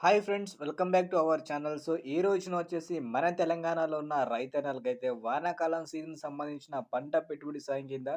Hi friends welcome back to our channel. So ఈ రోజున వచ్చేసి మన తెలంగాణలో ఉన్న రైతన్నలకైతే వానాకాలం సీజన్ సంబంధించిన పంట పెట్టుబడి సాయం కింద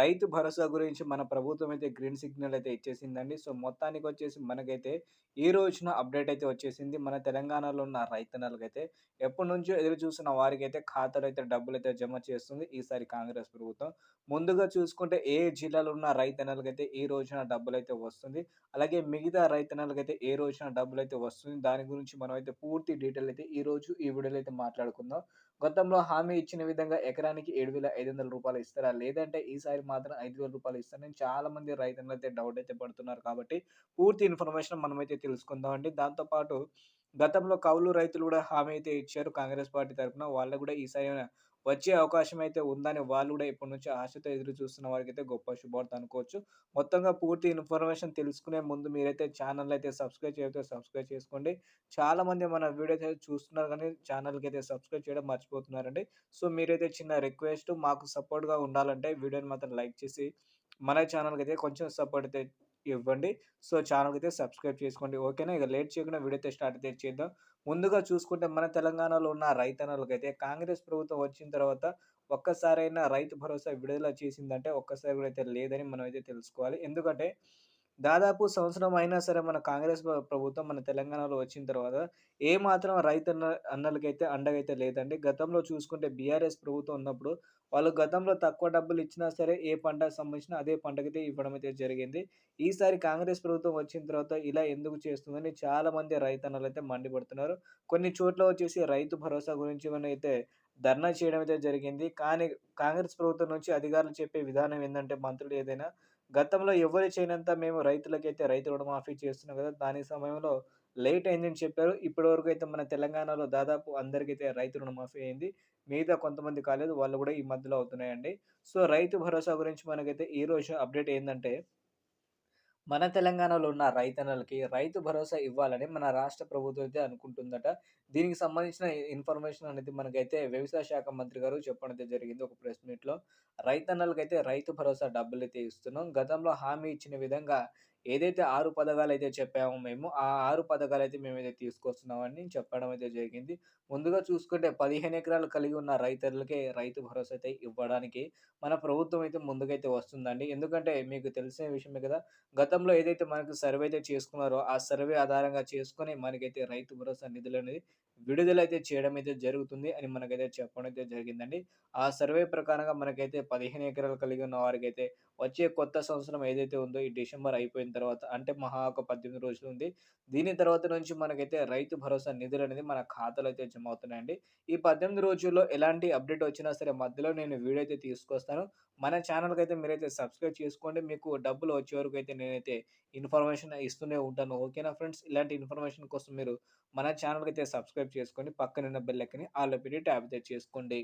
రైతు భరోసా గురించి మన ప్రభుత్వం అయితే గ్రీన్ సిగ్నల్ అయితే ఇచ్చేసిందండి. సో మొత్తానికి వచ్చేసి మనకైతే ఈ రోజున అప్డేట్ అయితే వచ్చేసింది. మన తెలంగాణలో ఉన్న రైతన్నలకైతే ఎప్పటి నుంచో ఎదురు చూసిన వారికి అయితే ఖాతాలో అయితే డబ్బులు అయితే జమ చేస్తుంది. ఈసారి కాంగ్రెస్ ప్రభుత్వం ముందుగా చూసుకుంటే ఏ జిల్లాలో ఉన్న రైతన్నలకైతే ఈ రోజున డబ్బులు అయితే వస్తుంది. అలాగే మిగతా రైతన్నలకైతే ఏ రోజున డబ్బులు అయితే వస్తుంది దాని గురించి మనం అయితే పూర్తి డీటెయిల్ అయితే ఈ రోజు ఈ వీడియోలో అయితే మాట్లాడుకుందాం. గతంలో హామీ ఇచ్చిన విధంగా ఎకరానికి ఏడు వేల ఐదు వందల రూపాయలు ఇస్తారా? లేదంటే ఈసారి మాత్రం ఐదు వేల రూపాయలు ఇస్తారని చాలా మంది రైతులు అయితే డౌట్ అయితే పడుతున్నారు కాబట్టి పూర్తి ఇన్ఫర్మేషన్ మనమైతే తెలుసుకుందాం అండి. దాంతోపాటు గతంలో కౌలు రైతులు కూడా హామీ అయితే ఇచ్చారు కాంగ్రెస్ పార్టీ తరఫున వాళ్ళు కూడా ఈసారి వచ్చే అవకాశం అయితే ఉందని వాళ్ళు కూడా ఇప్పటి నుంచి ఆశతో ఎదురు చూస్తున్న వారికి అయితే గొప్ప శుభార్త అనుకోవచ్చు. మొత్తంగా పూర్తి ఇన్ఫర్మేషన్ తెలుసుకునే ముందు మీరైతే ఛానల్ అయితే సబ్స్క్రైబ్ చేయకపోతే సబ్స్క్రైబ్ చేసుకోండి. చాలా మంది మన వీడియోస్ అయితే చూస్తున్నారు కానీ ఛానల్కి అయితే సబ్స్క్రైబ్ చేయడం మర్చిపోతున్నారండి. సో మీరైతే చిన్న రిక్వెస్ట్ మాకు సపోర్ట్గా ఉండాలంటే వీడియోని మాత్రం లైక్ చేసి మన ఛానల్కి అయితే కొంచెం సపోర్ట్ అయితే ఇవ్వండి. సో ఛానల్కి అయితే సబ్స్క్రైబ్ చేసుకోండి. ఓకేనా? ఇక లేట్ చేయకుండా వీడియో అయితే స్టార్ట్ అయితే చేద్దాం. ముందుగా చూసుకుంటే మన తెలంగాణలో ఉన్న రైతన్నలకైతే కాంగ్రెస్ ప్రభుత్వం వచ్చిన తర్వాత ఒక్కసారైనా రైతు భరోసా విడుదల చేసిందంటే ఒక్కసారి కూడా అయితే లేదని మనం అయితే తెలుసుకోవాలి. ఎందుకంటే దాదాపు సంవత్సరం అయినా సరే మన కాంగ్రెస్ ప్రభుత్వం మన తెలంగాణలో వచ్చిన తర్వాత ఏ మాత్రం రైతన్న అన్నలకైతే అండగైతే లేదండి. గతంలో చూసుకుంటే బీఆర్ఎస్ ప్రభుత్వం ఉన్నప్పుడు వాళ్ళు గతంలో తక్కువ డబ్బులు ఇచ్చినా సరే ఏ పంటకు సంబంధించిన అదే పంటకైతే ఇవ్వడం అయితే జరిగింది. ఈసారి కాంగ్రెస్ ప్రభుత్వం వచ్చిన తర్వాత ఇలా ఎందుకు చేస్తుందని చాలా మంది రైతన్నలు అయితే మండిపడుతున్నారు. కొన్ని చోట్ల వచ్చేసి రైతు భరోసా గురించి అయితే ధర్నా చేయడం అయితే జరిగింది. కానీ కాంగ్రెస్ ప్రభుత్వం నుంచి అధికారులు చెప్పే విధానం ఏంటంటే మంత్రులు ఏదైనా గతంలో ఎవరు చేయనంత మేము రైతులకైతే రైతు రుణమాఫీ చేస్తున్నాం కదా దాని సమయంలో లేట్ అయిందని చెప్పారు. ఇప్పటి వరకు అయితే మన తెలంగాణలో దాదాపు అందరికైతే రైతు రుణమాఫీ అయింది. మిగతా కొంతమంది కాలేదు వాళ్ళు కూడా ఈ మధ్యలో అవుతున్నాయండి. సో రైతు భరోసా గురించి మనకైతే ఈ రోజు అప్డేట్ ఏంటంటే మన తెలంగాణలో ఉన్న రైతన్నలకి రైతు భరోసా ఇవ్వాలని మన రాష్ట్ర ప్రభుత్వం అయితే అనుకుంటుందట. దీనికి సంబంధించిన ఇన్ఫర్మేషన్ అనేది మనకైతే వ్యవసాయ శాఖ మంత్రి గారు చెప్పడం అయితే జరిగింది ఒక ప్రెస్ మీట్లో. రైతన్నలకైతే రైతు భరోసా డబ్బులు అయితే ఇస్తున్నాం. గతంలో హామీ ఇచ్చిన విధంగా ఏదైతే ఆరు పథకాలు అయితే చెప్పామో మేము ఆ ఆరు పథకాలు అయితే మేము అయితే తీసుకొస్తున్నామని చెప్పడం అయితే జరిగింది. ముందుగా చూసుకుంటే పదిహేను ఎకరాలు కలిగి ఉన్న రైతులకే రైతు భరోసా అయితే ఇవ్వడానికి మన ప్రభుత్వం అయితే ముందుకైతే వస్తుందండి. ఎందుకంటే మీకు తెలిసిన విషయమే కదా గతంలో ఏదైతే మనకు సర్వే అయితే చేసుకున్నారో ఆ సర్వే ఆధారంగా చేసుకొని మనకైతే రైతు భరోసా నిధులు అనేది విడుదలైతే చేయడం అయితే జరుగుతుంది అని మనకైతే చెప్పడం అయితే జరిగిందండి. ఆ సర్వే ప్రకారంగా మనకైతే పదిహేను ఎకరాలు కలిగి ఉన్న వారికి అయితే వచ్చే కొత్త సంవత్సరం ఏదైతే ఉందో ఈ డిసెంబర్ అయిపోయిన తర్వాత అంటే మహా ఒక పద్దెనిమిది రోజులు ఉంది. దీని తర్వాత నుంచి మనకైతే రైతు భరోసా నిధులు అనేది మన ఖాతాలో అయితే జమ అవుతున్నాయండి. ఈ పద్దెనిమిది రోజుల్లో ఎలాంటి అప్డేట్ వచ్చినా సరే మధ్యలో నేను వీడియో అయితే తీసుకొస్తాను. మన ఛానల్కి అయితే మీరైతే సబ్స్క్రైబ్ చేసుకోండి. మీకు డబ్బులు వచ్చే వరకు అయితే నేనైతే ఇన్ఫర్మేషన్ ఇస్తూనే ఉంటాను. ఓకేనా ఫ్రెండ్స్? ఇలాంటి ఇన్ఫర్మేషన్ కోసం మీరు మన ఛానల్కి అయితే సబ్స్క్రైబ్ చేసుకోండి. పక్కన బెల్లెక్కని ఆల్ పెట్టి ట్యాబ్ అయితే చేసుకోండి.